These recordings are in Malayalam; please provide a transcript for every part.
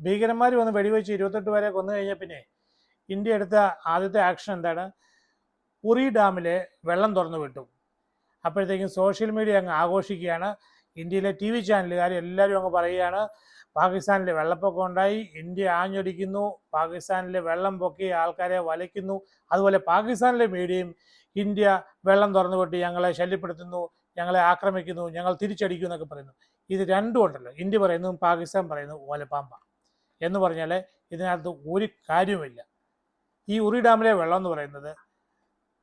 ഭീകരന്മാർ വന്ന് വെടിവെച്ച് ഇരുപത്തെട്ട് പേരെ കൊന്നു കഴിഞ്ഞ പിന്നെ ഇന്ത്യ എടുത്ത ആദ്യത്തെ ആക്ഷൻ എന്താണ്? ഉറി ഡാമിലെ വെള്ളം തുറന്നു വിട്ടു. അപ്പോഴത്തേക്കും സോഷ്യൽ മീഡിയ അങ്ങ് ആഘോഷിക്കുകയാണ്. ഇന്ത്യയിലെ ടി വി ചാനലുകാർ എല്ലാവരും അങ്ങ് പറയുകയാണ് പാകിസ്ഥാനിലെ വെള്ളപ്പൊക്കം ഉണ്ടായി ഇന്ത്യ ആഞ്ഞൊടിക്കുന്നു പാകിസ്ഥാനിലെ വെള്ളം പൊക്കി ആൾക്കാരെ വലയ്ക്കുന്നു അതുപോലെ പാകിസ്ഥാനിലെ മീഡിയയും ഇന്ത്യ വെള്ളം തുറന്നു വിട്ട് ഞങ്ങളെ ശല്യപ്പെടുത്തുന്നു ഞങ്ങളെ ആക്രമിക്കുന്നു ഞങ്ങൾ തിരിച്ചടിക്കുന്നു എന്നൊക്കെ പറയുന്നു. ഇത് രണ്ടും ഉണ്ടല്ലോ. ഇന്ത്യ പറയുന്നതും പാകിസ്ഥാൻ പറയുന്നതും ഓലപ്പാമ്പ. എന്ന് പറഞ്ഞാൽ ഇതിനകത്ത് ഒരു കാര്യവുമില്ല. ഈ ഉറി ഡാമിലെ വെള്ളം എന്ന് പറയുന്നത്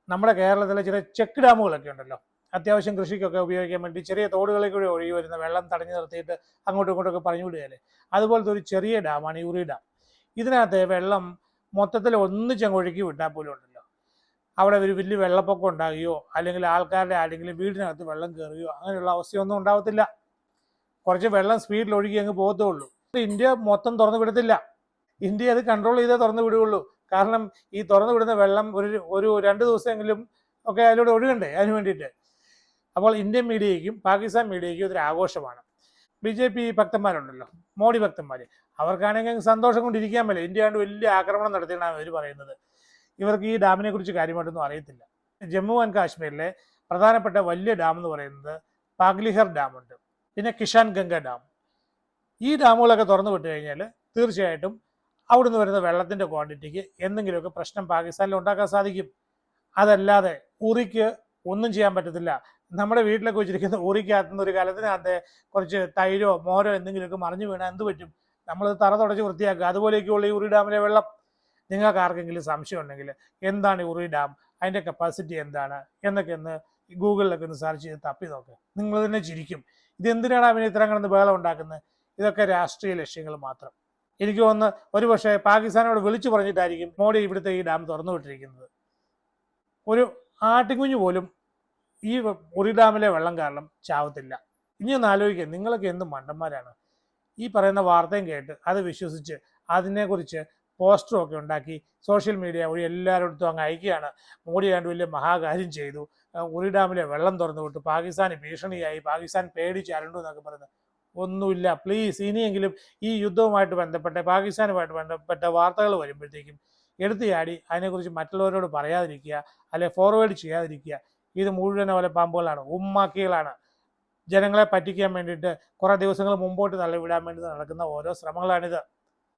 നമ്മുടെ കേരളത്തിലെ ചില ചെക്ക് ഡാമുകളൊക്കെ ഉണ്ടല്ലോ. അത്യാവശ്യം കൃഷിക്കൊക്കെ ഉപയോഗിക്കാൻ വേണ്ടി ചെറിയ തോടുകളിൽ കൂടി ഒഴുകി വരുന്ന വെള്ളം തടഞ്ഞു നിർത്തിയിട്ട് അങ്ങോട്ടും ഇങ്ങോട്ടൊക്കെ പറഞ്ഞു വിടുകയല്ലേ? അതുപോലത്തെ ഒരു ചെറിയ ഡാമാണ് ഈ ഉറി ഡാം. ഇതിനകത്ത് വെള്ളം മൊത്തത്തിൽ ഒന്നിച്ചങ്ങ് ഒഴുക്കി വിട്ടാൽ പോലും ഉണ്ടല്ലോ. അവിടെ ഒരു വലിയ വെള്ളപ്പൊക്കം ഉണ്ടാകുകയോ അല്ലെങ്കിൽ ആൾക്കാരുടെ ആരെങ്കിലും വീടിനകത്ത് വെള്ളം കയറുകയോ അങ്ങനെയുള്ള അവസ്ഥയൊന്നും ഉണ്ടാവത്തില്ല. കുറച്ച് വെള്ളം സ്പീഡിൽ ഒഴുകി അങ്ങ് പോകത്തേ ഉള്ളൂ ഇന്ത്യ മൊത്തം തുറന്നു വിടത്തില്ല. ഇന്ത്യ അത് കൺട്രോൾ ചെയ്തേ തുറന്നു വിടുകയുള്ളൂ. കാരണം ഈ തുറന്നു വിടുന്ന വെള്ളം ഒരു ഒരു രണ്ട് ദിവസമെങ്കിലും ഒക്കെ അതിലൂടെ ഒഴുകണ്ടേ? അതിന് വേണ്ടിയിട്ട്. അപ്പോൾ ഇന്ത്യൻ മീഡിയയ്ക്കും പാകിസ്ഥാൻ മീഡിയയ്ക്കും ഇതൊരു ആഘോഷമാണ്. ബി ജെ പി ഭക്തന്മാരുണ്ടല്ലോ. മോഡി ഭക്തന്മാർ അവർക്കാണെങ്കിൽ സന്തോഷം കൊണ്ടിരിക്കാൻ പറ്റില്ല ഇന്ത്യ കണ്ട് വലിയ ആക്രമണം നടത്തിയാണ് അവർ പറയുന്നത്. ഇവർക്ക് ഈ ഡാമിനെ കുറിച്ച് കാര്യമായിട്ടൊന്നും അറിയത്തില്ല. ജമ്മു ആൻഡ് കാശ്മീരിലെ പ്രധാനപ്പെട്ട വലിയ ഡാം എന്ന് പറയുന്നത് പാഗ്ലിഹർ ഡാമുണ്ട്. പിന്നെ കിഷാൻ ഗംഗ ഡാം. ഈ ഡാമുകളൊക്കെ തുറന്നു വിട്ടു കഴിഞ്ഞാൽ തീർച്ചയായിട്ടും അവിടുന്ന് വരുന്ന വെള്ളത്തിന്റെ ക്വാണ്ടിറ്റിക്ക് എന്തെങ്കിലുമൊക്കെ പ്രശ്നം പാകിസ്ഥാനിൽ ഉണ്ടാക്കാൻ സാധിക്കും. അതല്ലാതെ ഉറിക്ക് ഒന്നും ചെയ്യാൻ പറ്റത്തില്ല. നമ്മുടെ വീട്ടിലൊക്കെ വെച്ചിരിക്കുന്ന ഉറിക്കകത്തുനിന്ന് ഒരു കലത്തിനകത്ത് കുറച്ച് തൈരോ മോരോ എന്തെങ്കിലുമൊക്കെ മറിഞ്ഞു വീണാൽ എന്ത് പറ്റും? നമ്മളത് തറ തുടച്ച് വൃത്തിയാക്കുക. അതുപോലെയൊക്കെയുള്ള ഈ ഉറി ഡാമിലെ വെള്ളം. നിങ്ങൾക്ക് ആർക്കെങ്കിലും സംശയം ഉണ്ടെങ്കിൽ എന്താണ് ഈ ഉറി ഡാം? അതിന്റെ കപ്പാസിറ്റി എന്താണ്? എന്നൊക്കെ ഒന്ന് ഗൂഗിളിലൊക്കെ ഒന്ന് സെർച്ച് ചെയ്ത് തപ്പി നോക്കുക നിങ്ങൾ തന്നെ ചിരിക്കും. ഇതെന്തിനാണ് അവന് ഇത്രയും കിടന്ന് ബഹളം ഉണ്ടാക്കുന്നത്? ഇതൊക്കെ രാഷ്ട്രീയ ലക്ഷ്യങ്ങൾ മാത്രം. എനിക്ക് തോന്നുന്നു ഒരുപക്ഷെ പാകിസ്ഥാനോട് വിളിച്ചു പറഞ്ഞിട്ടായിരിക്കും മോഡി ഇവിടുത്തെ ഈ ഡാം തുറന്നു വിട്ടിരിക്കുന്നത്. ഒരു ആട്ടിക്കുഞ്ഞു പോലും ഈ ഉറി ഡാമിലെ വെള്ളം കാരണം ചാവത്തില്ല. ഇനി ഒന്ന് ആലോചിക്കുക നിങ്ങളൊക്കെ എന്ത് മണ്ടന്മാരാണ്? ഈ പറയുന്ന വാർത്തയും കേട്ട് അത് വിശ്വസിച്ച് അതിനെക്കുറിച്ച് പോസ്റ്ററും ഒക്കെ ഉണ്ടാക്കി സോഷ്യൽ മീഡിയ വഴി എല്ലാവരുടെ അങ്ങ് അയക്കുകയാണ്. മോഡി ആണ്ട് വലിയ മഹാകാര്യം ചെയ്തു. ഉറി ഡാമിലെ വെള്ളം തുറന്നു വിട്ടു. പാകിസ്ഥാന് ഭീഷണിയായി. പാകിസ്ഥാൻ പേടിച്ച് അരണ്ടു എന്നൊക്കെ പറയുന്നത്. ഒന്നുമില്ല. പ്ലീസ് ഇനിയെങ്കിലും ഈ യുദ്ധവുമായിട്ട് ബന്ധപ്പെട്ട പാകിസ്ഥാനുമായിട്ട് ബന്ധപ്പെട്ട വാർത്തകൾ വരുമ്പോഴത്തേക്കും എടുത്തു ചാടി അതിനെക്കുറിച്ച് മറ്റുള്ളവരോട് പറയാതിരിക്കുക അല്ലെ ഫോർവേഡ് ചെയ്യാതിരിക്കുക. ഇത് മുഴുവൻ പോലെ പാമ്പുകളാണ് ഉമ്മാക്കികളാണ്. ജനങ്ങളെ പറ്റിക്കാൻ വേണ്ടിയിട്ട് കുറേ ദിവസങ്ങൾ മുമ്പോട്ട് തള്ളിവിടാൻ വേണ്ടി നടക്കുന്ന ഓരോ ശ്രമങ്ങളാണിത്.